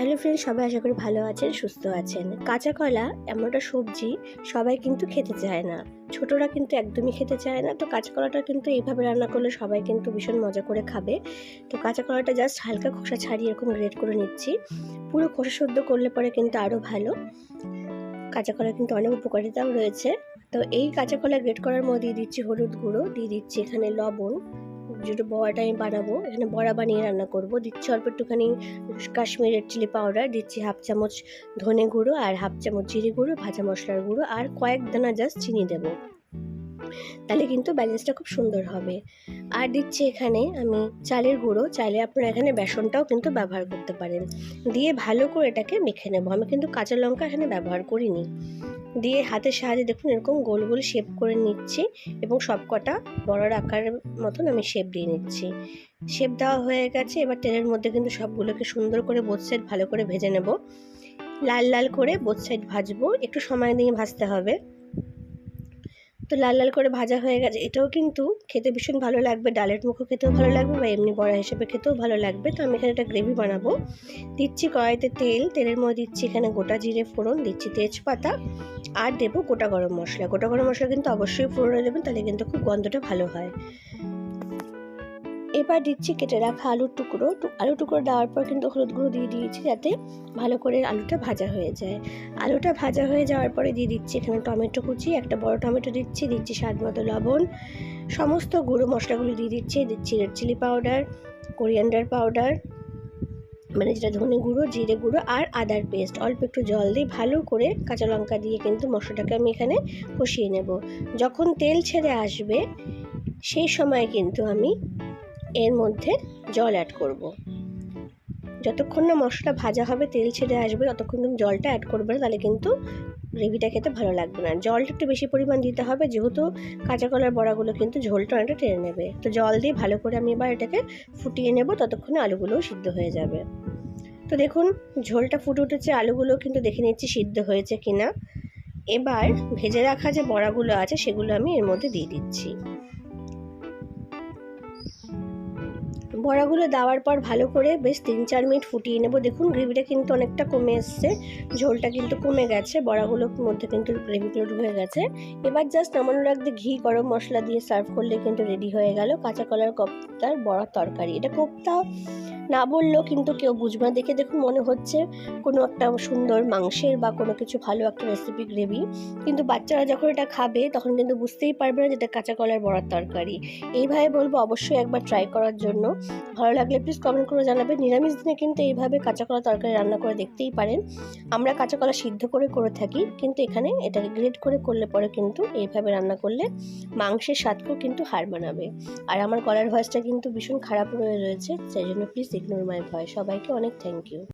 Hello friend সবাই আশা করি ভালো আছেন, সুস্থ আছেন। কাঁচা কলা এমন একটা সবজি সবাই কিন্তু খেতে চায় না। ছোটরা কিন্তু একদমই খেতে চায় না। তো কাঁচা কলাটা কিন্তু এইভাবে রান্না করলে সবাই কিন্তু ভীষণ মজা করে খাবে। তো কাঁচা কলাটা জাস্ট হালকা খোসা ছাড়িয়ে এরকম গ্রেড করে নিচ্ছি। পুরো খোসা শুদ্ধ করলে পরে কিন্তু আরও ভালো। কাঁচা কলা কিন্তু অনেক উপকারিতাও রয়েছে। তো এই কাঁচা কলা গ্রেড করার মধ্যে দিয়ে দিচ্ছি হলুদ গুঁড়ো, দিয়ে দিচ্ছি এখানে লবণ। যেটা বড়াটা আমি বানাবো। এখানে বড়া বানিয়ে রান্না করব। দিচ্ছি অল্প একটুখানি কাশ্মীর রেড চিলি পাউডার, দিচ্ছি হাফ চামচ ধনে গুঁড়ো আর হাফ চামচ জিরে গুঁড়ো, ভাজা মশলার গুঁড়ো আর কয়েক দানা জাস্ট চিনি দেব। তাহলে কিন্তু ব্যালেন্সটা খুব সুন্দর হবে। আর দিচ্ছি এখানে আমি চালের গুঁড়ো। চাইলে আপনারা এখানে বেসনটাও কিন্তু ব্যবহার করতে পারেন। দিয়ে ভালো করে এটাকে মেখে নেব। আমি কিন্তু কাঁচা লঙ্কা এখানে ব্যবহার করিনি। দিয়ে হাতের সাহায্যে দেখুন এরকম গোল গোল শেপ করে নিচ্ছি এবং সব কটা বড়ার আকারের মতন আমি শেপ দিয়ে নিচ্ছি। শেপ দেওয়া হয়ে গেছে, এবার তেলের মধ্যে কিন্তু সবগুলোকে সুন্দর করে বোথ সাইড ভালো করে ভেজে নেব। লাল লাল করে বোথ সাইড ভাজবো, একটু সময় নিয়ে ভাজতে হবে। তো লাল লাল করে ভাজা হয়ে গেছে। এটাও কিন্তু খেতে ভীষণ ভালো লাগবে। ডালের মুখো খেতেও ভালো লাগবে বা এমনি বড়া হিসেবে খেতেও ভালো লাগবে। তো আমি এখানে একটা গ্রেভি বানাবো। দিচ্ছি কড়াইতে তেল। তেলের মধ্যে দিচ্ছি এখানে গোটা জিরে ফোড়ন, দিচ্ছি তেজপাতা আর দেবো গোটা গরম মশলা। গোটা গরম মশলা কিন্তু অবশ্যই ফোড়নে দেবেন, তাহলে কিন্তু খুব গন্ধটা ভালো হয়। এবার দিচ্ছি কেটে রাখা আলুর টুকরো। আলু টুকরো দেওয়ার পর কিন্তু হলুদ গুঁড়ো দিয়ে দিয়েছি যাতে ভালো করে আলুটা ভাজা হয়ে যায়। আলুটা ভাজা হয়ে যাওয়ার পরে দিয়ে দিচ্ছি এখানে টমেটো কুচি, একটা বড় টমেটো দিচ্ছি দিচ্ছি স্বাদ মতো লবণ। সমস্ত গুঁড়ো মশলাগুলো দিয়ে দিচ্ছি দিচ্ছি red chilli powder coriander powder মানে যেটা ধনে গুঁড়ো, জিরে গুঁড়ো আর আদার পেস্ট অল্প একটু জল দিয়ে ভালো করে কাঁচা লঙ্কা দিয়ে কিন্তু মশলাটাকে আমি এখানে কষিয়ে নেব। যখন তেল ছেড়ে আসবে, সেই সময় কিন্তু আমি এর মধ্যে জল অ্যাড করব। যতক্ষণ না মশলা ভাজা হবে, তেল ছেড়ে আসবে, ততক্ষণ কিন্তু জলটা অ্যাড করবে না, তাহলে কিন্তু গ্রেভিটা খেতে ভালো লাগবে না। জলটা একটু বেশি পরিমাণ দিতে হবে, যেহেতু কাঁচা কলার বড়াগুলো কিন্তু ঝোলটা অনেকটা টেনে নেবে। তো জল দিয়ে ভালো করে আমি এবার এটাকে ফুটিয়ে নেব, ততক্ষণে আলুগুলোও সিদ্ধ হয়ে যাবে। তো দেখুন, ঝোলটা ফুটে উঠেছে, আলুগুলো কিন্তু দেখে নিচ্ছি সিদ্ধ হয়েছে কিনা। এবার ভেজে রাখা যে বড়াগুলো আছে, সেগুলো আমি এর মধ্যে দিয়ে দিচ্ছি। বড়াগুলো দেওয়ার পর ভালো করে বেশ তিন চার মিনিট ফুটিয়ে নেব। দেখুন, গ্রেভিটা কিন্তু অনেকটা কমে এসছে। ঝোলটা কিন্তু কমে গেছে। বড়াগুলোর মধ্যে কিন্তু গ্রেভিগুলো ঢুকে গেছে। এবার জাস্ট নামানোর রাখতে ঘি, গরম মশলা দিয়ে সার্ভ করলে কিন্তু রেডি হয়ে গেল। কাঁচা কলার কপ্তার বড়া তরকারি। এটা কোপ্তা না বললেও কিন্তু কেউ বুঝবে না। দেখে দেখুন, মনে হচ্ছে কোনো একটা সুন্দর মাংসের বা কোনো কিছু ভালো একটা রেসিপি গ্রেভি কিন্তু বাচ্চারা যখন এটা খাবে, তখন কিন্তু বুঝতেই পারবে না যেটা কাঁচা কলার বড়ার তরকারি। এইভাবে বলব অবশ্যই একবার ট্রাই করার জন্য। ভালো লাগলে প্লিজ কমেন্ট করে জানাবে। নিরামিষ দিনে কিন্তু এইভাবে কাঁচা কলা তরকারি রান্না করে দেখতেই পারেন। আমরা কাঁচা কলা সিদ্ধ করে করে থাকি, কিন্তু এখানে এটাকে গ্রেড করে করলে পরে কিন্তু এইভাবে রান্না করলে মাংসের স্বাদকেও কিন্তু হার মানাবে। আর আমার কলার ভয়েসটা কিন্তু ভীষণ খারাপ হয়ে রয়েছে, সেই জন্য প্লিজ ইগনোর মাই ভয় সবাইকে অনেক থ্যাংক ইউ